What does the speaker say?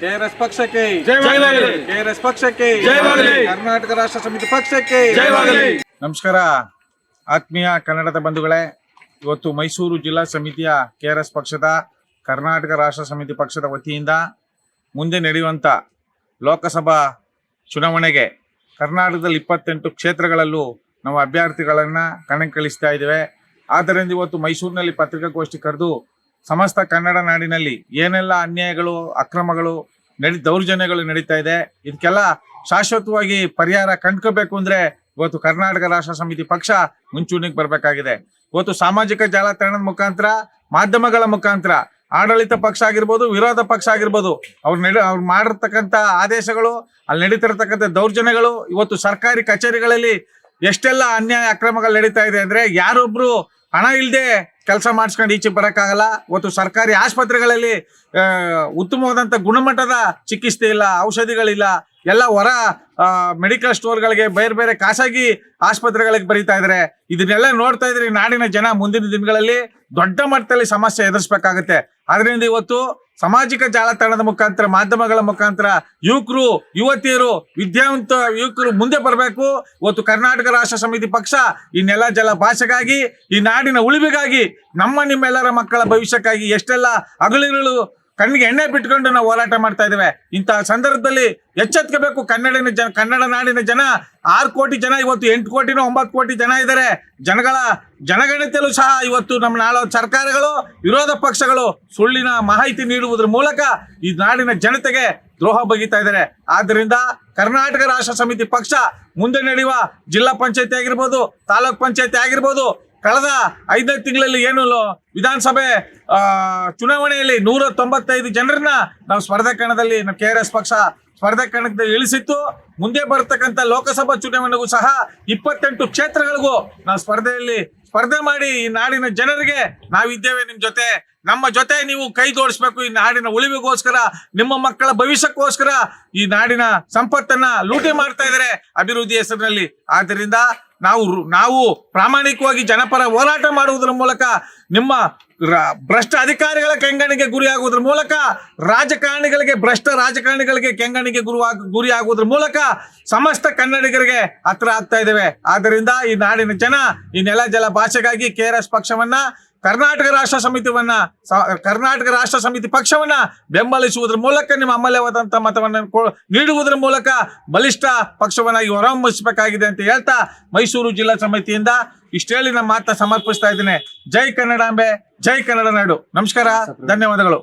KRS ಪಕ್ಷಕ್ಕೆ. KRS ಪಕ್ಷಕ್ಕೆ. ಕರ್ನಾಟಕ ರಾಷ್ಟ್ರ ಸಮಿತಿ ಪಕ್ಷಕ್ಕೆ. ನಮಸ್ಕಾರ ಆತ್ಮೀಯ ಕನ್ನಡದ ಬಂಧುಗಳೇ ಇವತ್ತು ಮೈಸೂರು ಜಿಲ್ಲಾ ಸಮಿತಿಯ ಕೆಆರ್ಎಸ್ ಪಕ್ಷದ ಕರ್ನಾಟಕ ರಾಷ್ಟ್ರ ಸಮಿತಿ ಪಕ್ಷದ ವತಿಯಿಂದ ಮುಂದೆ ನಡೆಯುವಂತ ಲೋಕಸಭಾ ಚುನಾವಣೆಗೆ ಕರ್ನಾಟಕದಲ್ಲಿ ಇಪ್ಪತ್ತೆಂಟು ಕ್ಷೇತ್ರಗಳಲ್ಲೂ ನಾವು ಅಭ್ಯರ್ಥಿಗಳನ್ನ ಕಣಕ್ಕಿಳಿಸ್ತಾ ಇದ್ದೇವೆ ಆದ್ದರಿಂದ ಇವತ್ತು ಮೈಸೂರಿನಲ್ಲಿ ಪತ್ರಿಕಾಗೋಷ್ಠಿ ಕರೆದು ಸಮಸ್ತ ಕನ್ನಡ ನಾಡಿನಲ್ಲಿ ಏನೆಲ್ಲ ಅನ್ಯಾಯಗಳು, ಅಕ್ರಮಗಳು ನಡಿ, ದೌರ್ಜನ್ಯಗಳು ನಡೀತಾ ಇದೆ, ಇದಕ್ಕೆಲ್ಲ ಶಾಶ್ವತವಾಗಿ ಪರಿಹಾರ ಕಂಡ್ಕೋಬೇಕು ಅಂದ್ರೆ ಇವತ್ತು ಕರ್ನಾಟಕ ರಾಷ್ಟ್ರ ಸಮಿತಿ ಪಕ್ಷ ಮುಂಚೂಣಿಗೆ ಬರಬೇಕಾಗಿದೆ. ಇವತ್ತು ಸಾಮಾಜಿಕ ಜಾಲತಾಣದ ಮುಖಾಂತರ, ಮಾಧ್ಯಮಗಳ ಮುಖಾಂತರ, ಆಡಳಿತ ಪಕ್ಷ ಆಗಿರ್ಬೋದು, ವಿರೋಧ ಪಕ್ಷ ಆಗಿರ್ಬೋದು, ಅವ್ರು ನಡೆ, ಅವ್ರು ಮಾಡಿರ್ತಕ್ಕಂಥ ಆದೇಶಗಳು, ಅಲ್ಲಿ ನಡೀತಿರ್ತಕ್ಕಂಥ ದೌರ್ಜನ್ಯಗಳು, ಇವತ್ತು ಸರ್ಕಾರಿ ಕಚೇರಿಗಳಲ್ಲಿ ಎಷ್ಟೆಲ್ಲ ಅನ್ಯಾಯ, ಅಕ್ರಮಗಳು ನಡೀತಾ ಇದೆ ಅಂದ್ರೆ ಯಾರೊಬ್ರು ಹಣ ಇಲ್ಲದೆ ಕೆಲಸ ಮಾಡಿಸ್ಕೊಂಡು ಈಚೆ ಬರೋಕ್ಕಾಗಲ್ಲ. ಇವತ್ತು ಸರ್ಕಾರಿ ಆಸ್ಪತ್ರೆಗಳಲ್ಲಿ ಉತ್ತಮವಾದಂಥ ಗುಣಮಟ್ಟದ ಚಿಕಿತ್ಸೆ ಇಲ್ಲ, ಔಷಧಿಗಳಿಲ್ಲ. ಎಲ್ಲ ಹೊರ ಮೆಡಿಕಲ್ ಸ್ಟೋರ್ಗಳಿಗೆ ಬೇರೆ ಬೇರೆ ಖಾಸಗಿ ಆಸ್ಪತ್ರೆಗಳಿಗೆ ಬರೀತಾ ಇದ್ದಾರೆ. ಇದನ್ನೆಲ್ಲ ನೋಡ್ತಾ ಇದ್ರೆ ನಾಡಿನ ಜನ ಮುಂದಿನ ದಿನಗಳಲ್ಲಿ ದೊಡ್ಡ ಮಟ್ಟದಲ್ಲಿ ಸಮಸ್ಯೆ ಎದುರಿಸಬೇಕಾಗುತ್ತೆ. ಅದರಿಂದ ಇವತ್ತು ಸಾಮಾಜಿಕ ಜಾಲತಾಣದ ಮುಖಾಂತರ, ಮಾಧ್ಯಮಗಳ ಮುಖಾಂತರ ಯುವಕರು, ಯುವತಿಯರು, ವಿದ್ಯಾವಂತ ಯುವಕರು ಮುಂದೆ ಬರಬೇಕು. ಇವತ್ತು ಕರ್ನಾಟಕ ರಾಷ್ಟ್ರ ಸಮಿತಿ ಪಕ್ಷ ಈ ನೆಲ, ಜಲ ಭಾಷೆಗಾಗಿ, ಈ ನಾಡಿನ ಉಳಿವಿಗಾಗಿ, ನಮ್ಮ ನಿಮ್ಮೆಲ್ಲರ ಮಕ್ಕಳ ಭವಿಷ್ಯಕ್ಕಾಗಿ ಎಷ್ಟೆಲ್ಲ ಹಗಲಿರುಳು ಕಣ್ಣಿಗೆ ಎಣ್ಣೆ ಬಿಟ್ಕೊಂಡು ನಾವು ಹೋರಾಟ ಮಾಡ್ತಾ ಇದ್ದೇವೆ. ಇಂತಹ ಸಂದರ್ಭದಲ್ಲಿ ಎಚ್ಚೆತ್ಕೋಬೇಕು. ಕನ್ನಡಿನ ಜನ, ಕನ್ನಡ ನಾಡಿನ ಜನ, ಆರು ಕೋಟಿ ಜನ ಇವತ್ತು ಎಂಟು ಕೋಟಿನೋ ಒಂಬತ್ತು ಕೋಟಿ ಜನ ಇದ್ದಾರೆ. ಜನಗಳ ಜನಗಣತಿಯಲ್ಲೂ ಸಹ ಇವತ್ತು ನಮ್ಮ ನಾಳ ಸರ್ಕಾರಗಳು, ವಿರೋಧ ಪಕ್ಷಗಳು ಸುಳ್ಳಿನ ಮಾಹಿತಿ ನೀಡುವುದರ ಮೂಲಕ ಈ ನಾಡಿನ ಜನತೆಗೆ ದ್ರೋಹ ಬಗೀತಾ ಇದ್ದಾರೆ. ಆದ್ದರಿಂದ ಕರ್ನಾಟಕ ರಾಷ್ಟ್ರ ಸಮಿತಿ ಪಕ್ಷ ಮುಂದೆ ನಡೆಯುವ ಜಿಲ್ಲಾ ಪಂಚಾಯತಿ ಆಗಿರ್ಬೋದು, ತಾಲೂಕ್ ಪಂಚಾಯತಿ ಆಗಿರ್ಬೋದು ಕಳೆದ ಐದನೇ ತಿಂಗಳಲ್ಲಿ ಏನು ವಿಧಾನಸಭೆ ಚುನಾವಣೆಯಲ್ಲಿ ನೂರ ತೊಂಬತ್ತೈದು ಜನರನ್ನ ನಾವು ಸ್ಪರ್ಧಾ ಕಣದಲ್ಲಿ ಕೆ ಆರ್ ಎಸ್ ಪಕ್ಷ ಸ್ಪರ್ಧಾ ಕಣಕ್ಕೆ ಇಳಿಸಿತ್ತು. ಮುಂದೆ ಬರ್ತಕ್ಕಂಥ ಲೋಕಸಭಾ ಚುನಾವಣೆಗೂ ಸಹ ಇಪ್ಪತ್ತೆಂಟು ಕ್ಷೇತ್ರಗಳಿಗೂ ನಾವು ಸ್ಪರ್ಧೆಯಲ್ಲಿ ಸ್ಪರ್ಧೆ ಮಾಡಿ ಈ ನಾಡಿನ ಜನರಿಗೆ ನಾವಿದ್ದೇವೆ ನಿಮ್ಮ ಜೊತೆ. ನಮ್ಮ ಜೊತೆ ನೀವು ಕೈ ಜೋಡಿಸ್ಬೇಕು ಈ ನಾಡಿನ ಉಳಿವಿಗೋಸ್ಕರ, ನಿಮ್ಮ ಮಕ್ಕಳ ಭವಿಷ್ಯಕ್ಕೋಸ್ಕರ ಈ ನಾಡಿನ ಸಂಪತ್ತನ್ನ ಲೂಟಿ ಮಾಡ್ತಾ ಇದ್ದಾರೆ ಅಭಿವೃದ್ಧಿ ಹೆಸರಿನಲ್ಲಿ. ಆದ್ದರಿಂದ ನಾವು ನಾವು ಪ್ರಾಮಾಣಿಕವಾಗಿ ಜನಪರ ಹೋರಾಟ ಮಾಡುವುದರ ಮೂಲಕ ನಿಮ್ಮ ಭ್ರಷ್ಟ ಅಧಿಕಾರಿಗಳ ಕೆಂಗಣಿಗೆ ಗುರಿಯಾಗುವುದರ ಮೂಲಕ, ರಾಜಕಾರಣಿಗಳಿಗೆ, ಭ್ರಷ್ಟ ರಾಜಕಾರಣಿಗಳಿಗೆ ಕೆಂಗಣಿಗೆ ಗುರುವಾಗ ಗುರಿಯಾಗುವುದರ ಮೂಲಕ ಸಮಸ್ತ ಕನ್ನಡಿಗರಿಗೆ ಹತ್ರ ಆಗ್ತಾ ಇದ್ದೇವೆ ಆದ್ದರಿಂದ ಈ ನಾಡಿನ ಜನ ಈ ನೆಲ ಜಲ ಭಾಷೆಗಾಗಿ ಕೆ ಆರ್ ಎಸ್ ಪಕ್ಷವನ್ನ, ಕರ್ನಾಟಕ ರಾಷ್ಟ್ರ ಸಮಿತಿವನ್ನ ಕರ್ನಾಟಕ ರಾಷ್ಟ್ರ ಸಮಿತಿ ಪಕ್ಷವನ್ನ ಬೆಂಬಲಿಸುವುದರ ಮೂಲಕ, ನಿಮ್ಮ ಅಮೂಲ್ಯವಾದಂತ ಮತವನ್ನು ನೀಡುವುದರ ಮೂಲಕ ಬಲಿಷ್ಠ ಪಕ್ಷವನ್ನಾಗಿ ಹೊರಹೊಮ್ಮಿಸಬೇಕಾಗಿದೆ ಅಂತ ಹೇಳ್ತಾ ಮೈಸೂರು ಜಿಲ್ಲಾ ಸಮಿತಿಯಿಂದ ಇಷ್ಟೇಳಿ ನಮ್ಮ ಮಾತ ಸಮರ್ಪಿಸ್ತಾ ಇದ್ದೇನೆ. ಜೈ ಕನ್ನಡಾಂಬೆ ಜೈ ಕನ್ನಡ ನಾಡು. ನಮಸ್ಕಾರ. ಧನ್ಯವಾದಗಳು.